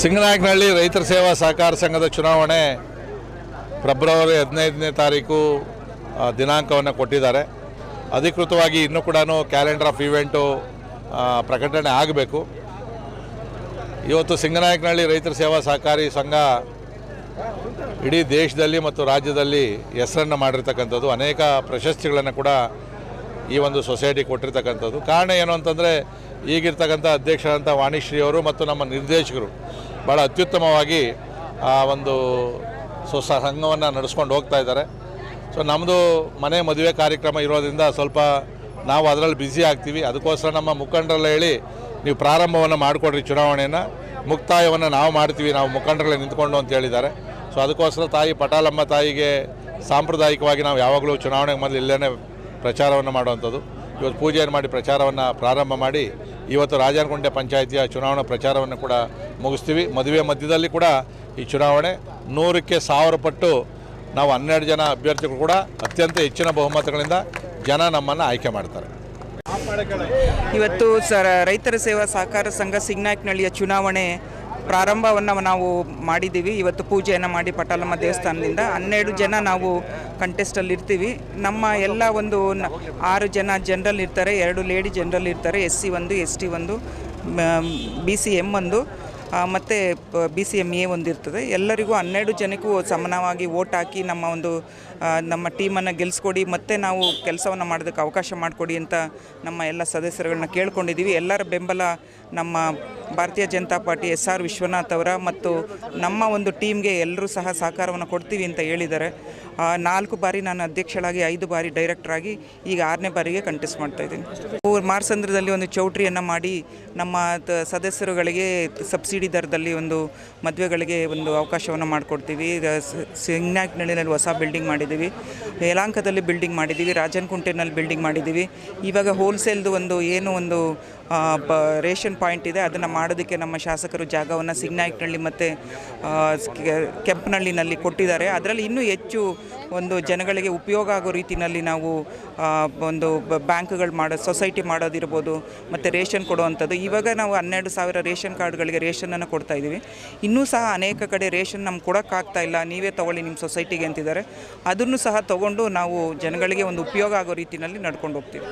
ಸಿಂಗನಾಯಕನಹಳ್ಳಿ ರೈತರ ಸೇವಾ ಸಹಕಾರ ಸಂಘದ ಚುನಾವಣೆ ಫೆಬ್ರವರಿ ಹದಿನೈದನೇ ತಾರೀಕು ದಿನಾಂಕವನ್ನು ಕೊಟ್ಟಿದ್ದಾರೆ. ಅಧಿಕೃತವಾಗಿ ಇನ್ನೂ ಕೂಡ ಕ್ಯಾಲೆಂಡರ್ ಆಫ್ ಇವೆಂಟು ಪ್ರಕಟಣೆ ಆಗಬೇಕು. ಇವತ್ತು ಸಿಂಗನಾಯಕನಹಳ್ಳಿ ರೈತರ ಸೇವಾ ಸಹಕಾರಿ ಸಂಘ ಇಡೀ ದೇಶದಲ್ಲಿ ಮತ್ತು ರಾಜ್ಯದಲ್ಲಿ ಹೆಸರನ್ನು ಮಾಡಿರ್ತಕ್ಕಂಥದ್ದು, ಅನೇಕ ಪ್ರಶಸ್ತಿಗಳನ್ನು ಕೂಡ ಈ ಒಂದು ಸೊಸೈಟಿ ಕೊಟ್ಟಿರ್ತಕ್ಕಂಥದ್ದು. ಕಾರಣ ಏನು ಅಂತಂದರೆ, ಈಗಿರ್ತಕ್ಕಂಥ ಅಧ್ಯಕ್ಷರಂಥ ವಾಣಿಶ್ರೀ ಅವರು ಮತ್ತು ನಮ್ಮ ನಿರ್ದೇಶಕರು ಭಾಳ ಅತ್ಯುತ್ತಮವಾಗಿ ಆ ಒಂದು ಸೊ ಸಂಘವನ್ನು ನಡೆಸ್ಕೊಂಡು ಹೋಗ್ತಾ ಇದ್ದಾರೆ. ಸೊ ನಮ್ಮದು ಮನೆ ಮದುವೆ ಕಾರ್ಯಕ್ರಮ ಇರೋದ್ರಿಂದ ಸ್ವಲ್ಪ ನಾವು ಅದರಲ್ಲಿ ಬ್ಯುಸಿ ಆಗ್ತೀವಿ. ಅದಕ್ಕೋಸ್ಕರ ನಮ್ಮ ಮುಖಂಡರೆಲ್ಲ ಹೇಳಿ ನೀವು ಪ್ರಾರಂಭವನ್ನು ಮಾಡಿಕೊಡ್ರಿ ಚುನಾವಣೆಯನ್ನು. ಮುಕ್ತಾಯವನ್ನು ನಾವು ಮಾಡ್ತೀವಿ, ನಾವು ಮುಖಂಡರಲ್ಲೇ ನಿಂತ್ಕೊಂಡು ಅಂತ ಹೇಳಿದ್ದಾರೆ. ಸೊ ಅದಕ್ಕೋಸ್ಕರ ತಾಯಿ ಪಟಾಲಮ್ಮ ತಾಯಿಗೆ ಸಾಂಪ್ರದಾಯಿಕವಾಗಿ ನಾವು ಯಾವಾಗಲೂ ಚುನಾವಣೆಗೆ ಮೊದಲು ಇಲ್ಲೇ ಪ್ರಚಾರವನ್ನು ಮಾಡುವಂಥದ್ದು. ಇವತ್ತು ಪೂಜೆಯನ್ನು ಮಾಡಿ ಪ್ರಚಾರವನ್ನು ಪ್ರಾರಂಭ ಮಾಡಿ, ಇವತ್ತು ರಾಜನಕೊಂಡೆ ಪಂಚಾಯಿತಿಯ ಚುನಾವಣಾ ಪ್ರಚಾರವನ್ನು ಕೂಡ ಮುಗಿಸ್ತೀವಿ. ಮದುವೆ ಮಧ್ಯದಲ್ಲಿ ಕೂಡ ಈ ಚುನಾವಣೆ ನೂರಕ್ಕೆ ಸಾವಿರ ಪಟ್ಟು ನಾವು ಹನ್ನೆರಡು ಜನ ಅಭ್ಯರ್ಥಿಗಳು ಕೂಡ ಅತ್ಯಂತ ಹೆಚ್ಚಿನ ಬಹುಮತಗಳಿಂದ ಜನ ನಮ್ಮನ್ನು ಆಯ್ಕೆ ಮಾಡ್ತಾರೆ. ಇವತ್ತು ಸರ್ ರೈತರ ಸೇವಾ ಸಹಕಾರ ಸಂಘ ಸಿಗ್ನಾಕ್ನಳ್ಳಿಯ ಚುನಾವಣೆ ಪ್ರಾರಂಭವನ್ನು ನಾವು ಮಾಡಿದ್ದೀವಿ. ಇವತ್ತು ಪೂಜೆಯನ್ನು ಮಾಡಿ ಪಟಾಲಮ್ಮ ದೇವಸ್ಥಾನದಿಂದ ಹನ್ನೆರಡು ಜನ ನಾವು ಕಂಟೆಸ್ಟಲ್ಲಿ ಇರ್ತೀವಿ. ನಮ್ಮ ಎಲ್ಲ ಒಂದು ಆರು ಜನ ಜನರಲ್ ಇರ್ತಾರೆ, ಎರಡು ಲೇಡಿ ಜನರಲ್ ಇರ್ತಾರೆ ಎಸ್ ಸಿ ಒಂದು ಎಸ್ ಟಿ ಒಂದು ಬಿ ಸಿ ಎಂ ಒಂದು. ಮತ್ತು ಬಿ ಸಿ ಎಂ ಎ ಒಂದಿರ್ತದೆ ಎಲ್ಲರಿಗೂ ಹನ್ನೆರಡು ಜನಕ್ಕೂ ಸಮಾನವಾಗಿ ಓಟ್ ಹಾಕಿ ನಮ್ಮ ಒಂದು ನಮ್ಮ ಟೀಮನ್ನು ಗೆಲ್ಲಿಸ್ಕೊಡಿ ಮತ್ತೆ ನಾವು ಕೆಲಸವನ್ನು ಮಾಡೋದಕ್ಕೆ ಅವಕಾಶ ಮಾಡಿಕೊಡಿ ಅಂತ ನಮ್ಮ ಎಲ್ಲ ಸದಸ್ಯರುಗಳನ್ನ ಕೇಳ್ಕೊಂಡಿದ್ದೀವಿ ಎಲ್ಲರ ಬೆಂಬಲ ನಮ್ಮ Bharatiya Janata party S R Vishwanath ಅವರ ಮತ್ತು ನಮ್ಮ ಒಂದು ಟೀಮ್ಗೆ ಎಲ್ಲರೂ ಸಹ ಸಹಕಾರವನ್ನು ಕೊಡ್ತೀವಿ ಅಂತ ಹೇಳಿದ್ದಾರೆ. ನಾಲ್ಕು ಬಾರಿ ನಾನು ಅಧ್ಯಕ್ಷಳಾಗಿ, ಐದು ಬಾರಿ ಡೈರೆಕ್ಟರಾಗಿ ಈಗ ಆರನೇ ಬಾರಿಗೆ ಕಂಟೆಸ್ಟ್ ಮಾಡ್ತಾ ಇದ್ದೀನಿ. ಮಾರ್ಸಂದ್ರದಲ್ಲಿ ಒಂದು ಚೌಟ್ರಿಯನ್ನು ಮಾಡಿ ನಮ್ಮ ಸದಸ್ಯರುಗಳಿಗೆ ಸಬ್ಸಿಡಿ ದರದಲ್ಲಿ ಒಂದು ಮದುವೆಗಳಿಗೆ ಒಂದು ಅವಕಾಶವನ್ನು ಮಾಡಿಕೊಡ್ತೀವಿ. ಸಿಂಗ್ನಾಕ್ನಳ್ಳಿನಲ್ಲಿ ಹೊಸ ಬಿಲ್ಡಿಂಗ್ ಮಾಡಿದ್ದೀವಿ. ಯಲಾಂಕದಲ್ಲಿ ಬಿಲ್ಡಿಂಗ್ ಮಾಡಿದ್ದೀವಿ. ರಾಜನಕುಂಟೆನಲ್ಲಿ ಬಿಲ್ಡಿಂಗ್ ಮಾಡಿದ್ದೀವಿ. ಇವಾಗ ಹೋಲ್ಸೇಲ್ದು ಒಂದು ಏನು ಒಂದು ಬ, ರೇಷನ್ ಪಾಯಿಂಟ್ ಇದೆ. ಅದನ್ನು ಮಾಡೋದಕ್ಕೆ ನಮ್ಮ ಶಾಸಕರು ಜಾಗವನ್ನು ಸಿಂಗ್ನಾಯಕ್ನಳ್ಳಿ ಮತ್ತು ಕೆಂಪನಹಳ್ಳಿನಲ್ಲಿ ಕೊಟ್ಟಿದ್ದಾರೆ. ಅದರಲ್ಲಿ ಇನ್ನೂ ಹೆಚ್ಚು ಒಂದು ಜನಗಳಿಗೆ ಉಪಯೋಗ ಆಗೋ ರೀತಿಯಲ್ಲಿ ನಾವು ಒಂದು ಬ್ಯಾಂಕ್ಗಳು ಮಾಡೋ, ಸೊಸೈಟಿ ಮಾಡೋದಿರ್ಬೋದು, ಮತ್ತು ರೇಷನ್ ಕೊಡುವಂಥದ್ದು. ಇವಾಗ ನಾವು ಹನ್ನೆರಡು ಸಾವಿರ ರೇಷನ್ ಕಾರ್ಡ್ಗಳಿಗೆ ರೇಷನನ್ನು ಕೊಡ್ತಾ ಇದ್ದೀವಿ. ಇನ್ನೂ ಸಹ ಅನೇಕ ಕಡೆ ರೇಷನ್ ನಮ್ಗೆ ಕೊಡೋಕ್ಕಾಗ್ತಾ ಇಲ್ಲ. ನೀವೇ ತೊಗೊಳ್ಳಿ ನಿಮ್ಮ ಸೊಸೈಟಿಗೆ ಅಂತಿದ್ದಾರೆ. ಅದನ್ನು ಸಹ ತೊಗೊಂಡು ನಾವು ಜನಗಳಿಗೆ ಒಂದು ಉಪಯೋಗ ಆಗೋ ರೀತಿಯಲ್ಲಿ ನಡ್ಕೊಂಡು ಹೋಗ್ತೀವಿ.